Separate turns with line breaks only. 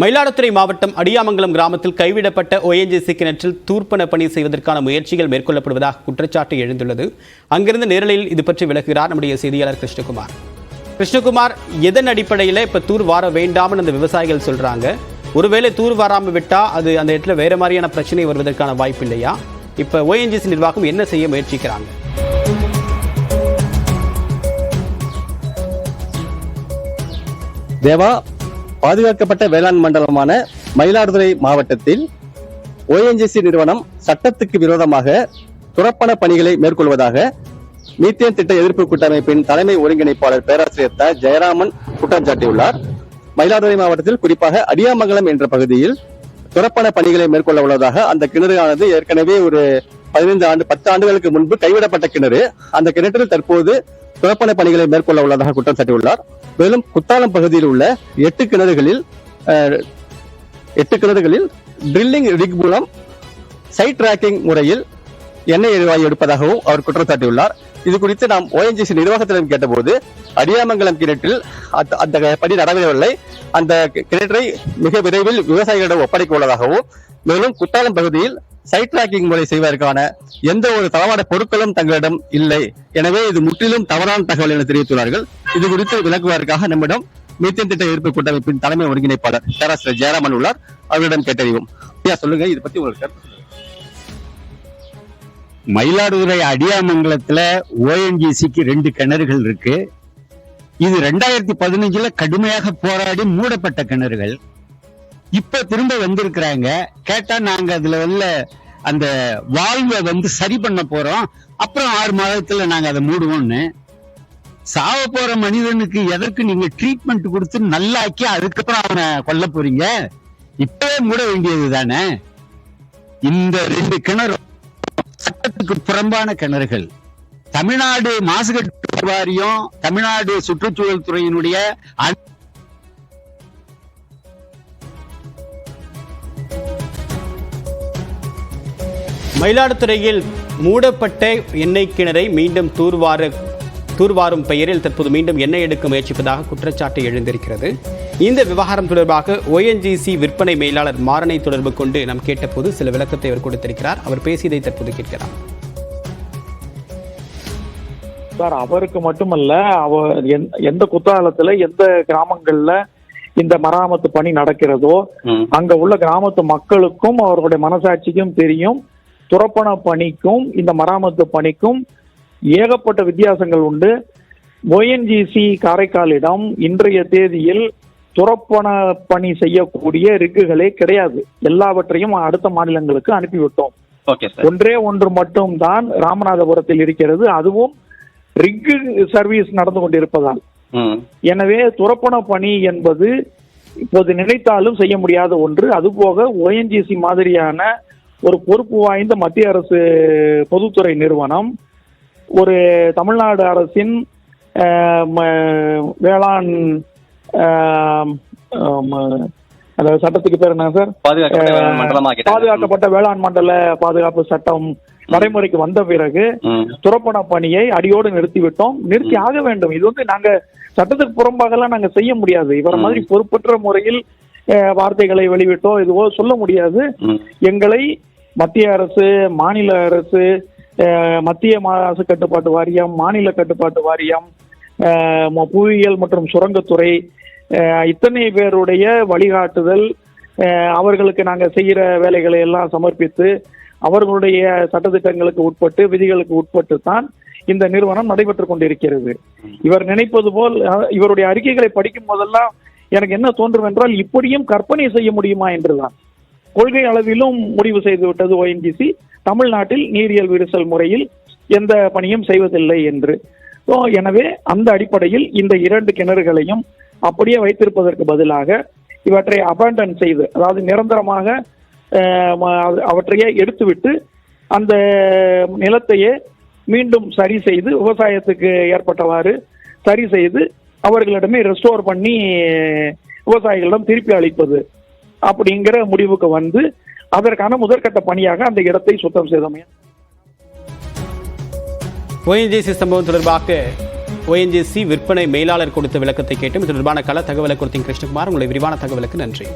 மயிலாடுதுறை மாவட்டம் அடியாமங்கலம் கிராமத்தில் கைவிடப்பட்ட ஓஎன்ஜிசி கிணற்றில் தூர்ப்பன பணி செய்வதற்கான முயற்சிகள் மேற்கொள்ளப்படுவதாக குற்றச்சாட்டு எழுந்துள்ளது. அங்கிருந்து நேரலையில் இது பற்றி விளக்குகிறார் நம்முடைய செய்தியாளர் கிருஷ்ணகுமார். கிருஷ்ணகுமார் எதன் அடிப்படையில் இப்போ தூர் வார வேண்டாம்னு அந்த விவசாயிகள் சொல்றாங்க? ஒருவேளை தூர் வாராமல் விட்டா அது அந்த இடத்துல வேற மாதிரியான பிரச்சனை வருவதற்கான வாய்ப்பு இல்லையா? இப்போ ஓஎன்ஜிசி நிர்வாகம் என்ன செய்ய முயற்சிக்கிறாங்க?
தேவா பாதுகாக்கப்பட்ட வேளாண் மண்டலமான மயிலாடுதுறை மாவட்டத்தில் ஓஎன்ஜிசி நிறுவனம் சட்டத்துக்கு விரோதமாக துறப்பண பணிகளை மேற்கொள்வதாக மீத்தேன் திட்ட எதிர்ப்பு கூட்டமைப்பின் தலைமை ஒருங்கிணைப்பாளர் பேராசிரியர் த. ஜெயராமன் குற்றம் சாட்டியுள்ளார். மயிலாடுதுறை மாவட்டத்தில் குறிப்பாக அடியாமங்கலம் என்ற பகுதியில் துறப்பண பணிகளை மேற்கொள்ள உள்ளதாக அந்த கிணறானது ஏற்கனவே ஒரு பதினைந்து ஆண்டு பத்து ஆண்டுகளுக்கு முன்பு கைவிடப்பட்ட கிணறு. அந்த கிணற்றில் தற்போது துறப்பண பணிகளை மேற்கொள்ள உள்ளதாக குற்றம் சாட்டியுள்ளார் மேலும் குத்தாலம் பகுதியில் உள்ள எட்டு கிணறுகளில் எட்டு கிணறுகளில் ட்ரில்லிங் ரிக் மூலம் சைட் டிராக்கிங் முறையில் எண்ணெய் எரிவாயு எடுப்பதாகவும் அவர் குற்றம் சாட்டியுள்ளார் இது குறித்து நாம் ஓஎன்ஜிசி நிர்வாகத்திடம் கேட்டபோது அடியாமங்கலம் கிணற்றில் அந்த- பணி நடைபெறவில்லை அந்த கிணற்றை மிக விரைவில் விவசாயிகளிடம் ஒப்படைக்க உள்ளதாகவும் மேலும் குத்தாலம் பகுதியில் சைட் டிராக்கிங் முறை செய்வதற்கான எந்த ஒரு தளவாட பொருட்களும் தங்களிடம் இல்லை. எனவே இது முற்றிலும் தவறான தகவல் என தெரிவித்துள்ளார்கள். இது குறித்து விளக்குவதற்காக நம்மிடம் மீத்தேன் திட்ட எதிர்ப்பு கூட்டமைப்பின் தலைமை ஒருங்கிணைப்பாளர் பேராசிரியர் ஜெயராமன் உள்ளார். அவர்களிடம் கேட்டறிவோம். ஐயா சொல்லுங்க இது பத்தி உங்களுக்கு கருத்து
மயிலாடுதுறை அடியாமங்கலத்துல ஓஎன்ஜிசிக்கு ரெண்டு கிணறுகள் இருக்கு. இது ரெண்டாயிரத்தி பதினஞ்சுல கடுமையாக போராடி மூடப்பட்ட கிணறுகள். இப்ப திரும்ப வந்திருக்கிறாங்க. கேட்டா நாங்க அதுல உள்ள அந்த வாழ்வை வந்து சரி பண்ண போறோம். அப்புறம் ஆறு மாதத்துல நாங்க அதை மூடுவோம்னு. சாவ போற மனிதனுக்கு எதற்கு நீங்க ட்ரீட்மெண்ட் கொடுத்து நல்லாக்கி அதுக்கப்புறம் அவனை கொல்ல போறீங்க? இப்பவே மூட வேண்டியது தானே இந்த ரெண்டு கிணறு சட்டத்துக்கு புறம்பான கிணறுகள். தமிழ்நாடு மாசுகட்டு வாரியம் தமிழ்நாடு சுற்றுச்சூழல் துறையினுடைய
மயிலாடுதுறையில் மூடப்பட்ட எண்ணெய் கிணறை மீண்டும் தூர்வார தூர்வாரும் பெயரில் தற்போது மீண்டும் எண்ணெய் எடுக்க முயற்சிப்பதாக குற்றச்சாட்டு எழுந்திருக்கிறது. இந்த விவகாரம் தொடர்பாக ஓஎன்ஜிசி விற்பனை மேலாளர் மாறனை தொடர்பு கொண்டு நாம் கேட்டபோது சில விளக்கத்தை அவர் கொடுத்திருக்கிறார். அவர் பேசியதை தற்போது கேட்கிறார்
சார் அவருக்கு மட்டுமல்ல அவர் எந்த- எந்த குத்தாலத்துல எந்த கிராமங்கள்ல இந்த மராமத்து பணி நடக்கிறதோ அங்க உள்ள கிராமத்து மக்களுக்கும் அவர்களுடைய மனசாட்சிக்கும் தெரியும். துறப்பண பணிக்கும் இந்த மராமத்து பணிக்கும் ஏகப்பட்ட வித்தியாசங்கள் உண்டு. ஓஎன்ஜிசி காரைக்காலிடம் இன்றைய தேதியில் துறப்பண பணி செய்யக்கூடிய ரிக்குகளே கிடையாது. எல்லாவற்றையும் அடுத்த மாநிலங்களுக்கு அனுப்பிவிட்டோம். ஒன்றே ஒன்று மட்டும் தான் ராமநாதபுரத்தில் இருக்கிறது. அதுவும் ரிக்கு சர்வீஸ் நடந்து கொண்டிருப்பதால். எனவே துறப்பண பணி என்பது இப்போது நினைத்தாலும் செய்ய முடியாத ஒன்று. அதுபோக ஓஎன்ஜிசி மாதிரியான ஒரு பொறுப்பு வாய்ந்த மத்திய அரசு பொதுத்துறை நிறுவனம் ஒரு தமிழ்நாடு அரசின் வேளாண் அந்த சட்டத்துக்கு பேர் என்ன சார்?
பாதுகாக்கப்பட்ட வேளாண்
மண்டல பாதுகாப்பு சட்டம் நடைமுறைக்கு வந்த பிறகு துறப்பண பணியை அடியோடு நிறுத்திவிட்டோம். நிறுத்தி ஆக வேண்டும். இது வந்து நாங்க சட்டத்துக்கு புறம்பாகலாம் நாங்க செய்ய முடியாது. இவர மாதிரி பொறுப்பற்ற முறையில் வார்த்தைகளை வெளிவிட்டோம் இதுவோ சொல்ல முடியாது. எங்களை மத்திய அரசு மாநில அரசு மத்திய மாசு கட்டுப்பாட்டு வாரியம் மாநில கட்டுப்பாட்டு வாரியம் புவியியல் மற்றும் சுரங்கத்துறை இத்தனை பேருடைய வழிகாட்டுதல் அவர்களுக்கு நாங்கள் செய்கிற வேலைகளை எல்லாம் சமர்ப்பித்து அவர்களுடைய சட்டத்திட்டங்களுக்கு உட்பட்டு விதிகளுக்கு உட்பட்டு தான் இந்த நிறுவனம் நடைபெற்று கொண்டிருக்கிறது. இவர் நினைப்பது போல் இவருடைய அறிக்கைகளை படிக்கும் போதெல்லாம் எனக்கு என்ன தோன்றும் என்றால் இப்படியும் கற்பனை செய்ய முடியுமா என்றுதான். கொள்கை அளவிலும் முடிவு செய்து விட்டது ஓஎன்ஜிசி தமிழ்நாட்டில் நீரியல் விரிசல் முறையில் எந்த பணியும் செய்வதில்லை என்று. எனவே அந்த அடிப்படையில் இந்த இரண்டு கிணறுகளையும் அப்படியே வைத்திருப்பதற்கு பதிலாக இவற்றை அபேண்டன் செய்து அதாவது நிரந்தரமாக அவற்றையே எடுத்துவிட்டு அந்த நிலத்தையே மீண்டும் சரி செய்து விவசாயத்துக்கு ஏற்பட்டவாறு சரி செய்து அவர்களிடமே ரெஸ்டோர் பண்ணி விவசாயிகளிடம் திருப்பி அளிப்பது அப்படிங்கிற முடிவுக்கு வந்து அதற்கான முதற்கட்ட பணியாக அந்த இடத்தை சுத்தம் செய்தோம்.
ஓஎன்ஜிசி சம்பவம் தொடர்பாக ஓஎன்ஜிசி விற்பனை மேலாளர் கொடுத்த விளக்கத்தை கேட்டும் இது தொடர்பான கள தகவலை கொடுத்த கிருஷ்ணகுமார். உங்களுடைய விரிவான தகவலுக்கு நன்றி.